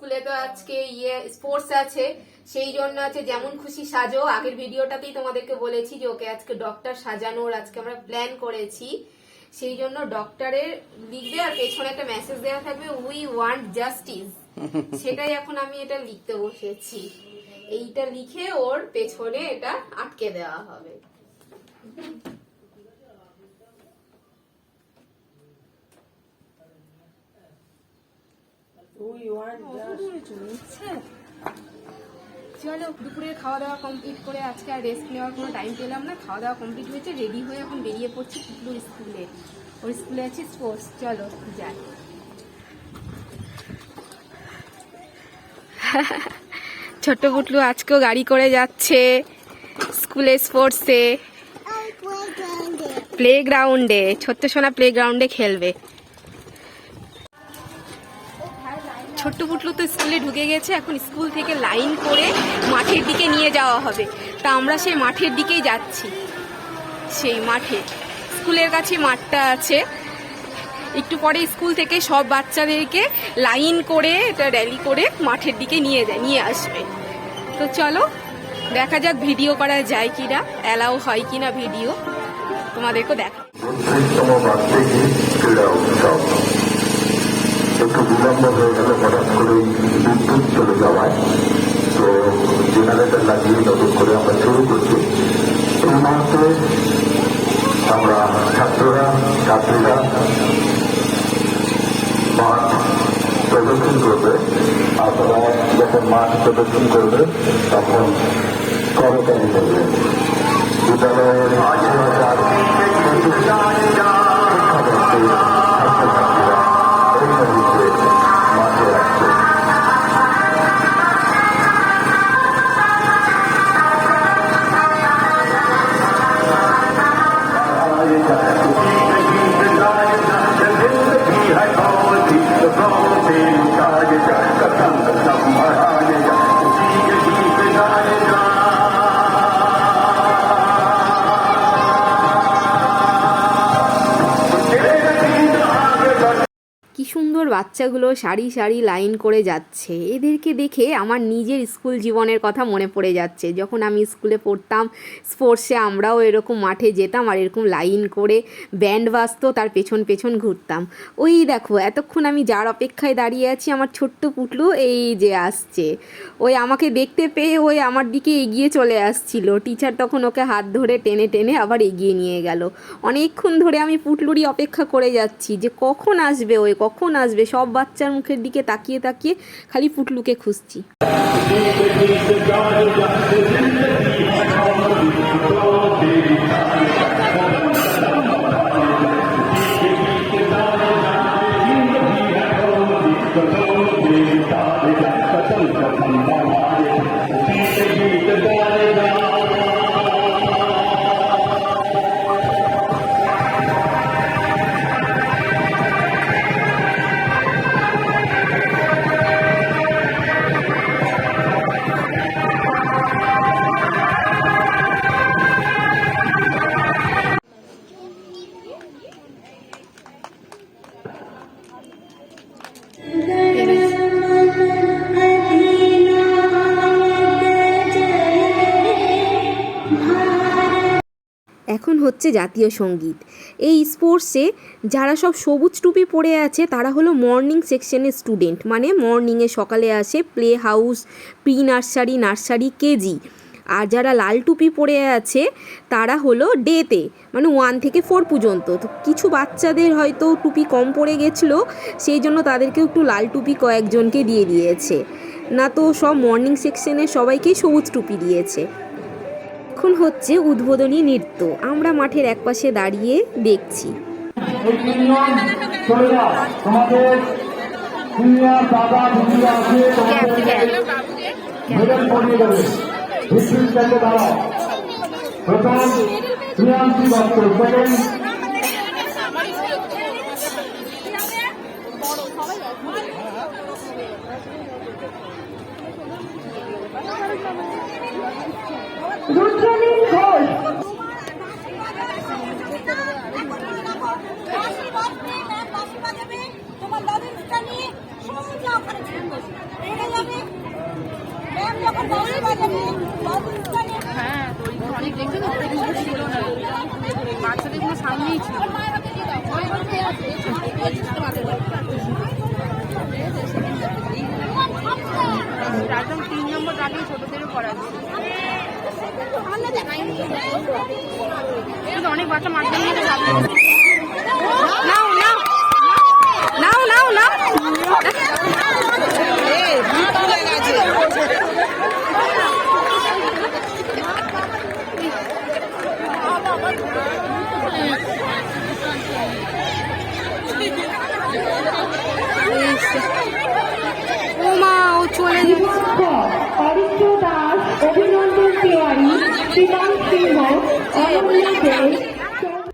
স্কুলে তো আজকে ইয়ে স্পোর্টস আছে সেই জন্য আছে যেমন খুশি সাজো। আগের ভিডিওটাতেই তোমাদেরকে বলেছি যে ওকে আজকে ডক্টর সাজানোর আজকে আমরা প্ল্যান করেছি। সেই জন্য ডক্টরের লিখবে আর পেছনে একটা মেসেজ দেওয়া থাকবে উই ওয়ান্ট জাস্টিস সেটাই এখন আমি এটা লিখতে বসেছি। এইটা লিখে ওর পেছনে এটা আটকে দেওয়া হবে। চলো দুপুরের খাওয়া দাওয়া কমপ্লিট করে আজকে আর রেস্ট নেওয়ার কোনো টাইম পেলাম না। খাওয়া দাওয়া কমপ্লিট হয়েছে রেডি হয়ে এখন বেরিয়ে পড়ছি পুটলুর স্কুলে। ওর স্কুলে আছে স্পোর্টস চলো যাই। ছোট্ট পুটলু আজকেও গাড়ি করে যাচ্ছে স্কুলে স্পোর্টসে প্লে গ্রাউন্ডে ছোট্ট সোনা প্লে গ্রাউন্ডে খেলবে। ছোট্ট পুটলু তো স্কুলে ঢুকে গেছে, এখন স্কুল থেকে লাইন করে মাঠের দিকে নিয়ে যাওয়া হবে। তা আমরা সেই মাঠের দিকেই যাচ্ছি। সেই মাঠে। স্কুলের কাছে মাঠটা আছে। একটু পরে স্কুল থেকে সব বাচ্চাদেরকে লাইন করে এটা র্যালি করে মাঠের দিকে নিয়ে যায়, নিয়ে আসবে। তো চলো, দেখা যাক ভিডিও করা যায় কিনা অ্যালাউ হয় কিনা ভিডিও। তোমাদেরকে দেখা একটু বিলম্ব হয়ে গেল হঠাৎ করেই বিদ্যুৎ চলে যাওয়ায়। তো জেনারেটর লাগিয়ে নতুন করে আমরা শুরু করছি। এই মুহূর্তে আমরা ছাত্ররা, ছাত্রীরা মাঠ প্রদর্শন করবে। আপনারা যখন মাঠ প্রদর্শন করবে তখন করতালি করবে বিদ্যালয়ের হাজার শিক্ষার্থী বাচ্চাগুলো সারি সারি লাইন করে যাচ্ছে। এদেরকে দেখে আমার নিজের স্কুল জীবনের কথা মনে পড়ে যাচ্ছে। যখন আমি স্কুলে পড়তাম, স্পোর্টসে আমরাও এরকম মাঠে যেতাম আর এরকম লাইন করে ব্যান্ড বাজতো, তার পেছন পেছন ঘুরতাম। ওই দেখো, এতক্ষণ আমি যার অপেক্ষায় দাঁড়িয়ে আছি, আমার ছোট্ট পুটলু এই যে আসছে। ওই আমাকে দেখতে পেয়ে ওই আমার দিকে এগিয়ে চলে আসছিল। টিচার তখন ওকে হাত ধরে টেনে টেনে আবার এগিয়ে নিয়ে গেল। অনেকক্ষণ ধরে আমি পুটলুরই অপেক্ষা করে যাচ্ছি যে কখন আসবে ওই, কখন আসবে সব বাচ্চার মুখের দিকে তাকিয়ে তাকিয়ে খালি পুটলুকে খুঁজছি। হচ্ছে জাতীয় সংগীত। এই স্পোর্টসে যারা সব সবুজ টুপি পরে আছে, তারা হলো মর্নিং সেকশনের স্টুডেন্ট মানে মর্নিংয়ে সকালে আসে play house pre nursery nursery KG আর যারা লাল টুপি পরে আছে, তারা হলো ডেতে মানে ওয়ান থেকে ফোর পর্যন্ত। তো কিছু বাচ্চাদের হয়তো টুপি কম পড়ে গেছিল, সেই জন্য তাদেরকেও একটু লাল টুপি কয়েকজনকে দিয়ে দিয়েছে। না তো সব মর্নিং সেকশনের সবাইকেই সবুজ টুপি দিয়েছে। এখন হচ্ছে উদ্বোধনী নৃত্য। আমরা মাঠের একপাশে দাঁড়িয়ে দেখছি। এই তিনজন হ্যাঁ অনেক দেখছে তো কিন্তু ছিল না বাচ্চাদের কোনো সামনেই ছিল একদম তিন নম্বর দাঁড়িয়ে ছোটদেরও কিন্তু অনেক বাচ্চা মাঠে নিয়ে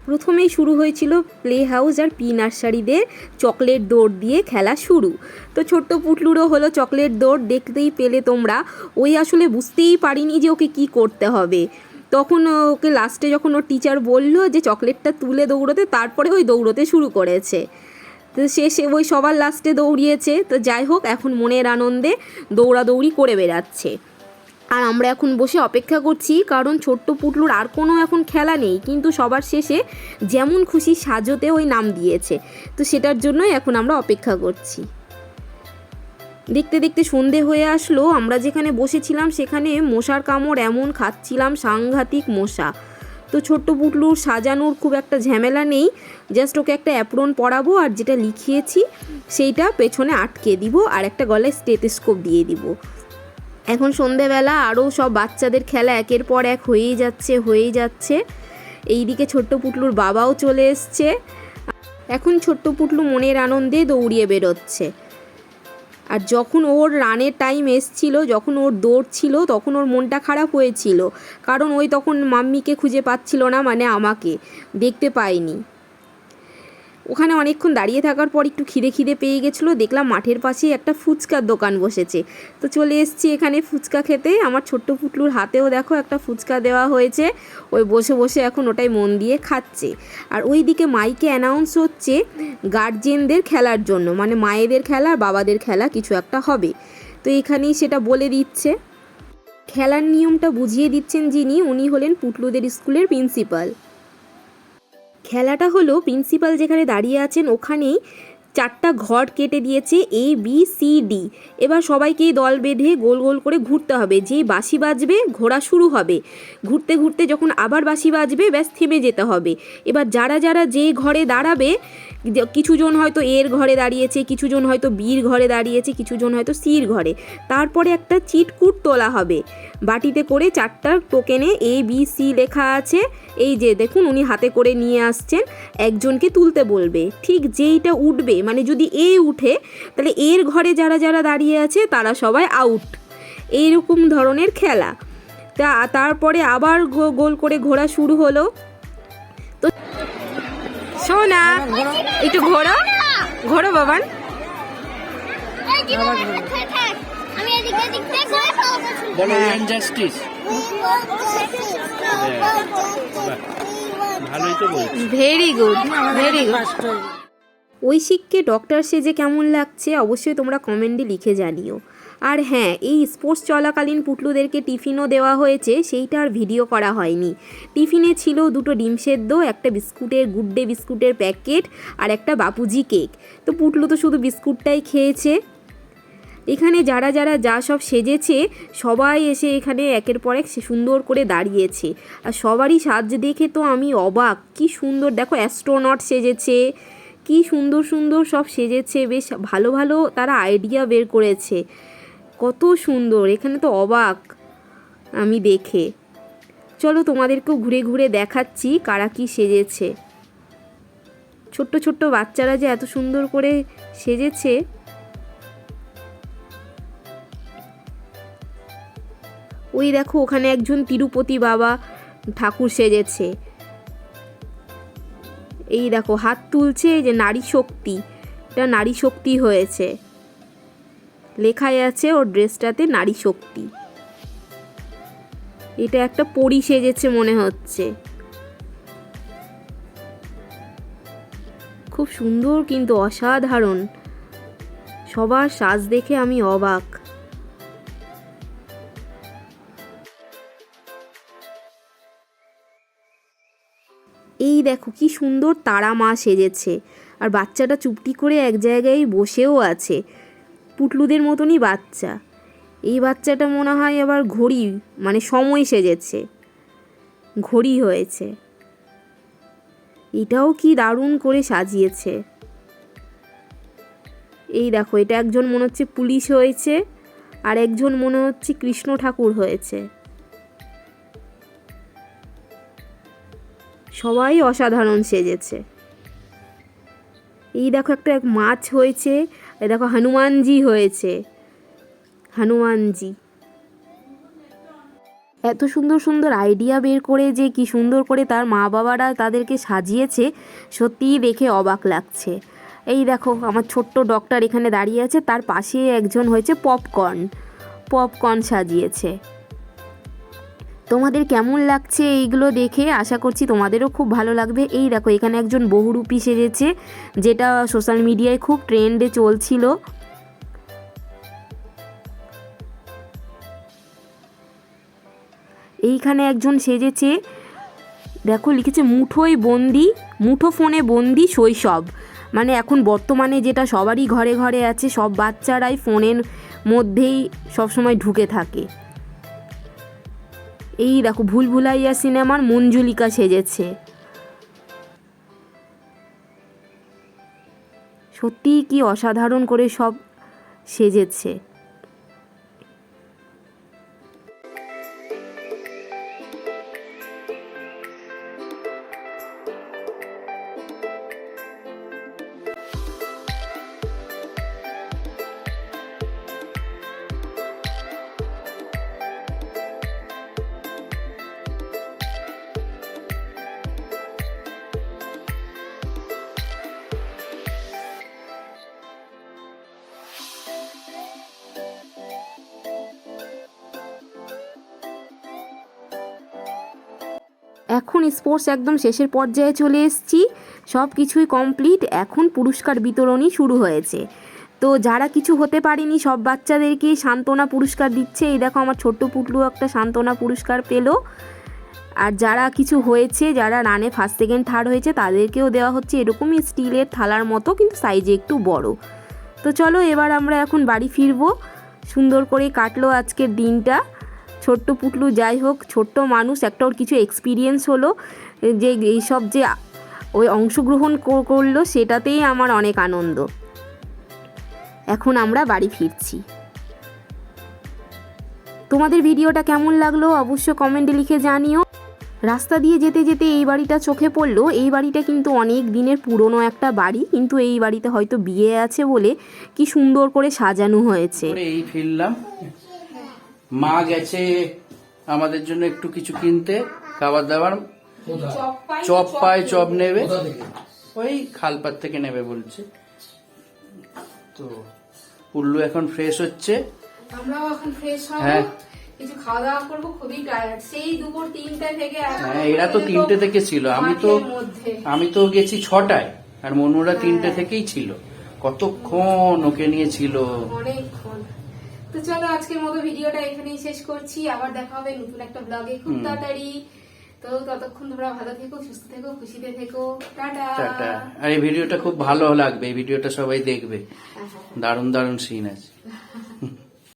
প্রথমেই শুরু হয়েছিল প্লে হাউস আর পি নার্সারিদের চকলেট দৌড় দিয়ে খেলা শুরু। তো ছোট্ট পুটলুরও হলো চকলেট দৌড়, দেখতেই পেলে তোমরা। ওই আসলে বুঝতেই পারিনি যে ওকে কি করতে হবে। তখন ওকে লাস্টে যখন ওর টিচার বলল যে চকলেটটা তুলে দৌড়োতে, তারপরে ওই দৌড়োতে শুরু করেছে। তো সে ওই সবার লাস্টে দৌড়িয়েছে। তো যাই হোক, এখন মনের আনন্দে দৌড়াদৌড়ি করে বেড়াচ্ছে। আর আমরা এখন বসে অপেক্ষা করছি, কারণ ছোট্ট পুটলুর আর কোনো এখন খেলা নেই, কিন্তু সবার শেষে যেমন খুশি সাজতে ওই নাম দিয়েছে। তো সেটার জন্যই এখন আমরা অপেক্ষা করছি। দেখতে দেখতে সন্ধে হয়ে আসলো, আমরা যেখানে বসেছিলাম সেখানে মশার কামড় এমন খাচ্ছিলাম সাংঘাতিক মশা। তো ছোট্ট পুটলুর সাজানোর খুব একটা ঝামেলা নেই, জাস্ট ওকে একটা অ্যাপ্রন পরাবো আর যেটা লিখিয়েছি, সেইটা পেছনে আটকে দিব আর একটা গলায় স্টেথোস্কোপ দিয়ে দিব। এখন সন্ধেবেলা আরও সব বাচ্চাদের খেলা একের পর এক হয়েই যাচ্ছে হয়েই যাচ্ছে। এইদিকে ছোট্ট পুটলুর বাবাও চলে এসছে। এখন ছোট্ট পুটলু মনের আনন্দে দৌড়িয়ে বেরোচ্ছে। আর যখন ওর রানের টাইম এসছিল, যখন ওর দৌড় ছিল, তখন ওর মনটা খারাপ হয়েছিল। কারণ ওই তখন মাম্মিকে খুঁজে পাচ্ছিল না মানে আমাকে। দেখতে পাইনি। ওখানে অনেকক্ষণ দাঁড়িয়ে থাকার পর একটু খিদে খিদে পেয়ে গেছিল, দেখলাম মাঠের পাশেই একটা ফুচকার দোকান বসেছে। তো চলে এসছি এখানে ফুচকা খেতে, আমার ছোট্ট পুটলুর হাতেও দেখো একটা ফুচকা দেওয়া হয়েছে। ওই বসে বসে এখন ওটাই মন দিয়ে খাচ্ছে। আর ওই দিকে মাইকে অ্যানাউন্স হচ্ছে গার্জেনদের খেলার জন্য মানে মায়েদের খেলা, বাবাদের খেলা কিছু একটা হবে। তো এখানেই সেটা বলে দিচ্ছে। খেলার নিয়মটা বুঝিয়ে দিচ্ছেন যিনি, উনি হলেন পুটলুদের স্কুলের প্রিন্সিপাল। খেলাটা হলো প্রিন্সিপাল যেখানে দাঁড়িয়ে আছেন ওখানেই চারটা ঘর কেটে দিয়েছে এ বি সি ডি এবার সবাইকেই দল বেঁধে গোল গোল করে ঘুরতে হবে। যেই বাঁশি বাজবে ঘোরা শুরু হবে। ঘুরতে ঘুরতে যখন আবার বাঁশি বাজবে, ব্যাস থেমে যেতে হবে। এবার যারা যারা যে ঘরে দাঁড়াবে, যে- কিছুজন হয়তো এর ঘরে দাঁড়িয়েছে, কিছুজন হয়তো বির ঘরে দাঁড়িয়েছে, কিছুজন হয়তো সির ঘরে। তারপরে একটা চিটকুট তোলা হবে। বাটিতে করে চারটা টোকেনে এ বি সি লেখা আছে। এই যে দেখুন, উনি হাতে করে নিয়ে আসছেন। একজনকে তুলতে বলবে। ঠিক যেইটা উঠবে মানে যদি এ উঠে তাহলে এর ঘরে যারা যারা দাঁড়িয়ে আছে তারা সবাই আউট এইরকম ধরনের খেলা। তা তারপরে আবার গো- গোল করে ঘোরা শুরু হলো। তো শোনা একটু ঘোরো। ঘোরো বাবান। আমি এদিকে এদিক থেকে ঘুরে পাবো বলো ইনজাস্টিস ভালোই তো বলছি। ভেরি গুড ভেরি গুড ঐশিককে ডক্টর সেজে কেমন লাগছে অবশ্যই তোমরা কমেন্টে লিখে জানিও। আর হ্যাঁ এই স্পোর্টস চলাকালীন পুটলুদেরকে টিফিনও দেওয়া হয়েছে, সেইটা আর ভিডিও করা হয়নি। টিফিনে ছিল দুটো ডিম সেদ্ধ, একটা বিস্কুটের গুড ডে বিস্কুটের প্যাকেট আর একটা বাপুজি কেক তো পুটলু তো শুধু বিস্কুটটাই খেয়েছে। এখানে যারা যারা যা সব সেজেছে, সবাই এসে এখানে একের পর এক সুন্দর করে দাঁড়িয়েছে। আর সবারই সাজ দেখে তো আমি অবাক, কি সুন্দর। দেখো অ্যাস্ট্রোনট সেজেছে কি সুন্দর সুন্দর সব সেজেছে, বেশ ভালো ভালো তারা আইডিয়া বের করেছে। কত সুন্দর, এখানে তো অবাক আমি দেখে। চলো তোমাদেরকেও ঘুরে ঘুরে দেখাচ্ছি কারা কি সেজেছে। ছোট্ট ছোট্ট বাচ্চারা যে এত সুন্দর করে সেজেছে। ওই দেখো, ওখানে একজন তিরুপতি বাবা ঠাকুর সেজেছে। এই দেখো, হাত তুলছে যে নারী শক্তি। এটা নারী শক্তি হয়েছে। লেখাই আছে ওর ড্রেসটাতে নারী শক্তি। এটা একটা পরি সেজেছে মনে হচ্ছে। খুব সুন্দর কিন্তু অসাধারণ। সবার সাজ দেখে আমি অবাক। দেখো কি সুন্দর তারা মা সেজেছে। আর বাচ্চাটা চুপটি করে এক জায়গায় বসেও আছে। পুটলুদের মতনই বাচ্চা। এই বাচ্চাটা মনে হয় আবার ঘড়ি মানে সময় সেজেছে। ঘড়ি হয়েছে। এটাও কি দারুণ করে সাজিয়েছে। এই দেখো, এটা একজন মনে হচ্ছে পুলিশ হয়েছে, আর একজন মনে হচ্ছে কৃষ্ণ ঠাকুর হয়েছে। সবাই অসাধারণ সেজেছে। এই দেখো একটা মাছ হয়েছে, এই দেখো হনুমানজি হয়েছে। হনুমানজি। এত সুন্দর সুন্দর আইডিয়া বের করে যে কি সুন্দর করে তার মা বাবারা তাদেরকে সাজিয়েছে, সত্যিই দেখে অবাক লাগছে। এই দেখো আমার ছোট্ট ডক্টর এখানে দাঁড়িয়ে আছে, তার পাশে একজন হয়েছে পপকর্ন পপকর্ন সাজিয়েছে। তোমাদের কেমন লাগছে এইগুলো দেখে? আশা করছি তোমাদেরও খুব ভালো লাগবে। এই দেখো, এখানে একজন বহুরূপী সেজেছে, যেটা সোশ্যাল মিডিয়ায় খুব ট্রেন্ডে চলছিল। এইখানে একজন সেজেছে, দেখো, লিখেছে, মুঠোয় বন্দি মুঠো ফোনে বন্দি শৈশব। মানে এখন বর্তমানে যেটা সবারই ঘরে ঘরে আছে, সব বাচ্চারাই ফোনের মধ্যেই সবসময় ঢুকে থাকে। এই দেখো ভুল ভুলাইয়া সিনেমার মঞ্জুলিকা সেজেছে। সত্যিই কি অসাধারণ করে সব সেজেছে। এখন স্পোর্টস একদম শেষের পর্যায়ে চলে এসেছি। সব কিছুই কমপ্লিট এখন পুরস্কার বিতরণই শুরু হয়েছে। তো যারা কিছু হতে পারেনি, সব বাচ্চাদেরকে সান্ত্বনা পুরস্কার দিচ্ছে। এই দেখো আমার ছোট্ট পুটলু একটা সান্ত্বনা পুরস্কার পেল। আর যারা কিছু হয়েছে, যারা রানে ফার্স্ট সেকেন্ড থার্ড হয়েছে, তাদেরকেও দেওয়া হচ্ছে এরকমই স্টিলের থালার মতো, কিন্তু সাইজে একটু বড়। তো চলো এবার আমরা এখন বাড়ি ফিরবো। সুন্দর করে কাটলো আজকের দিনটা। ছোট্ট পুটলু যাই হোক, ছোট্ট মানুষ, একটা ওর কিছু এক্সপিরিয়েন্স হলো, যে এইসব যে ওই অংশগ্রহণ কর- করল, সেটাতেই আমার অনেক আনন্দ। এখন আমরা বাড়ি ফিরছি। তোমাদের ভিডিওটা কেমন লাগল অবশ্য কমেন্টে লিখে জানিও। রাস্তা দিয়ে যেতে যেতে এই বাড়িটা চোখে পড়ল। এই বাড়িটা কিন্তু অনেক দিনের পুরনো একটা বাড়ি, কিন্তু এই বাড়িতে হয়তো বিয়ে আছে বলে কি সুন্দর করে সাজানো হয়েছে। এই ফিরলাম মা গেছে আমাদের জন্য একটু কিছু কিনতে খাবার দাবার চপ পায় চপ নেবে। ওই খালপার থেকে নেবে বলছে। তো পুল্লু এখন ফ্রেশ হচ্ছে। আমরাও এখন ফ্রেশ হব। হ্যাঁ। কিছু খাওয়া দাওয়া করব খুবই টায়ার্ড সেই দুপুর তিনটে থেকে হ্যাঁ এরা তো তিনটে থেকে ছিল। আমি তো আমি তো গেছি ছটায় আর মনুরা তিনটে থেকেই ছিল। কতক্ষণ ওকে নিয়ে ছিল? অনেকক্ষণ। তো চলো আজকের মতো ভিডিওটা এখানেই শেষ করছি। আবার দেখা হবে নতুন একটা ব্লগে খুব তাড়াতাড়ি। তো ততক্ষণ তোমরা ভালো থেকো সুস্থ থেকো খুশিতে থেকো। টাটা। টাটা। আর এই ভিডিওটা খুব ভালো লাগবে এই ভিডিওটা সবাই দেখবে। দারুণ দারুণ সিন আছে।